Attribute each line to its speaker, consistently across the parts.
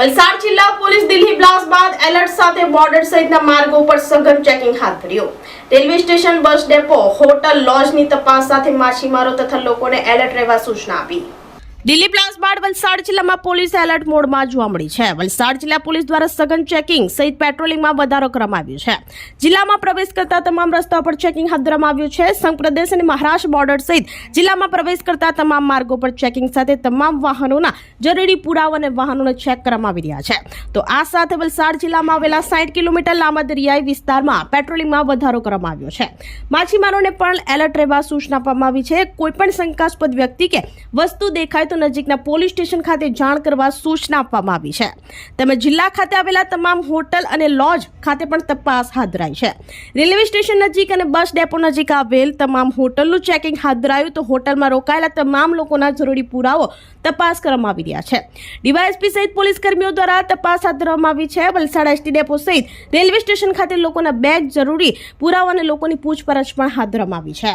Speaker 1: વલસાડ જિલ્લા police Delhi blast બાદ alert સાથે બોર્ડર સહિતના માર્ગો પર સઘન ચેકિંગ હાથ ધર્યું. Railway station, bus depot, hotel, લોજની તપાસ સાથે માછીમારો તથા લોકોને એલર્ટ રહેવા સૂચના આપી. દિલ્હી બ્લાસ્ટ બાદ વલસાડ જિલ્લામાં પોલીસ એલર્ટ મોડમાં જોવા મળી છે. વલસાડ જિલ્લા પોલીસ દ્વારા સઘન ચેકિંગ સહિત પેટ્રોલિંગમાં વધારો કરવામાં આવ્યો છે. જિલ્લામાં પ્રવેશ કરતા તમામ રસ્તાઓ પર ચેકિંગ હાથ ધરવામાં આવ્યું છે. સંઘ પ્રદેશ અને મહારાષ્ટ્ર બોર્ડર સહિત જિલ્લામાં પ્રવેશ કરતા તમામ માર્ગો પર ચેકિંગ સાથે તમામ વાહનોના જરૂરી પુરાવા અને વાહનોને ચેક કરવામાં આવી રહ્યા છે. તો આ સાથે વલસાડ જિલ્લામાં આવેલા સાઠ કિલોમીટર લાંબા દરિયાઈ વિસ્તારમાં પેટ્રોલિંગમાં વધારો કરવામાં આવ્યો છે. માછીમારોને પણ એલર્ટ રહેવા સૂચના આપવામાં આવી છે. કોઈપણ શંકાસ્પદ વ્યક્તિ કે વસ્તુ દેખાય તો નજીકના પોલીસ સ્ટેશન ખાતે જાણ કરવા સૂચના આપવામાં આવી છે. તેમજ જિલ્લા ખાતે આવેલા તમામ હોટલ અને લોજ ખાતે પણ તપાસ હાથ ધરાઈ છે. રેલવે સ્ટેશન નજીક અને બસ ડેપો નજીક આવેલ તમામ હોટલનું ચેકિંગ હાથ ધરાયું તો હોટલમાં રોકાયેલા તમામ લોકોના જરૂરી પુરાવો તપાસ કરવામાં આવી રહ્યા છે. ડીવાયએસપી સહિત પોલીસ કર્મીઓ દ્વારા તપાસ હાથ ધરવામાં આવી છે. વલસાડ એસટી ડેપો સહિત રેલવે સ્ટેશન ખાતે લોકોના બેગ જરૂરી પુરાવા અને લોકોની પૂછપરછ પણ હાથ ધરવામાં આવી છે.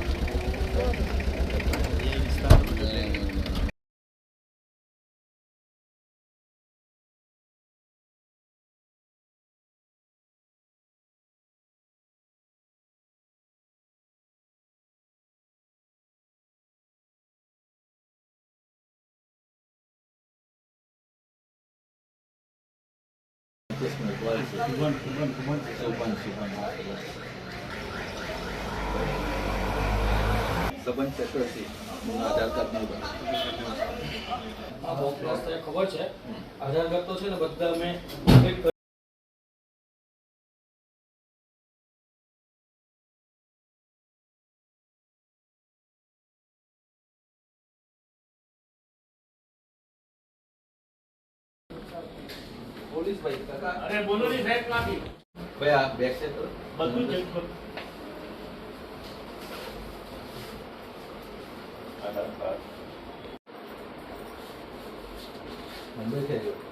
Speaker 2: સંબંધ ચક્રથી આધાર કાર્ડ નહીં બને
Speaker 3: આ બહુ પ્લસ ખબર છે? આધાર કાર્ડ તો છે ને બધા અમે
Speaker 2: પોલીસ ભાઈ કાકા
Speaker 3: અરે બોલો ની સાહેબ ક્યાંથી
Speaker 2: ભાઈ આ બેગ છે તો
Speaker 3: બધું ચેક કરો.
Speaker 2: મુંબઈ થી આવ્યો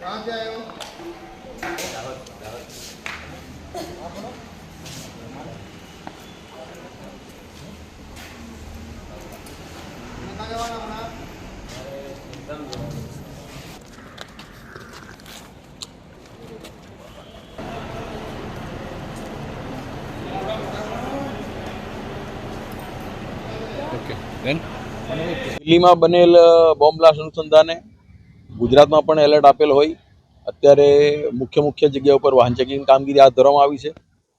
Speaker 4: कहाँ से आए हो कितना जवाना बना
Speaker 5: દિલ્હીમાં બનેલ બોમ્બ બ્લાસ્ટ અનુસંધાને ગુજરાતમાં પણ એલર્ટ આપેલ હોય. અત્યારે મુખ્ય મુખ્ય જગ્યા ઉપર વાહન ચેકિંગ કામગીરી હાથ ધરવામાં આવી છે.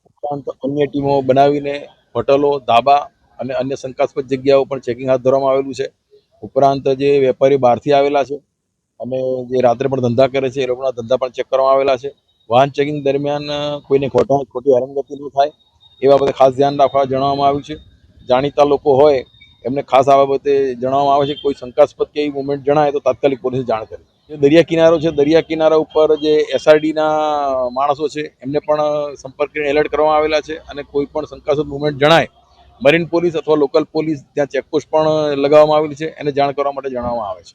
Speaker 5: ઉપરાંત અન્ય ટીમો બનાવીને હોટલો, ધાબા અને અન્ય શંકાસ્પદ જગ્યાઓ પણ ચેકિંગ હાથ ધરવામાં આવેલું છે. ઉપરાંત જે વેપારી બહારથી આવેલા છે, અને જે રાત્રે પણ ધંધા કરે છે, એ લોકોના ધંધા પણ ચેક કરવામાં આવેલા છે. વાહન ચેકિંગ દરમિયાન કોઈને ખોટા ખોટી હેરાનગતિ ન થાય એ બાબતે ખાસ ધ્યાન રાખવા જણાવવામાં આવ્યું છે. જાણીતા લોકો હોય એમને ખાસ આ બાબતે જણાવવામાં આવે છે કોઈ શંકાસ્પદ કે એવી મુવમેન્ટ જણાય તો તાત્કાલિક પોલીસે જાણ કરે. દરિયા કિનારો છે, દરિયા કિનારા ઉપર જે એસઆરડીના માણસો છે, એમને પણ સંપર્ક કરીને એલર્ટ કરવામાં આવેલા છે અને કોઈ પણ શંકાસ્પદ મુવમેન્ટ જણાય મરીન પોલીસ અથવા લોકલ પોલીસ ત્યાં ચેકપોસ્ટ પણ લગાવવામાં આવેલી છે, એને જાણ કરવા માટે જણાવવામાં આવે છે.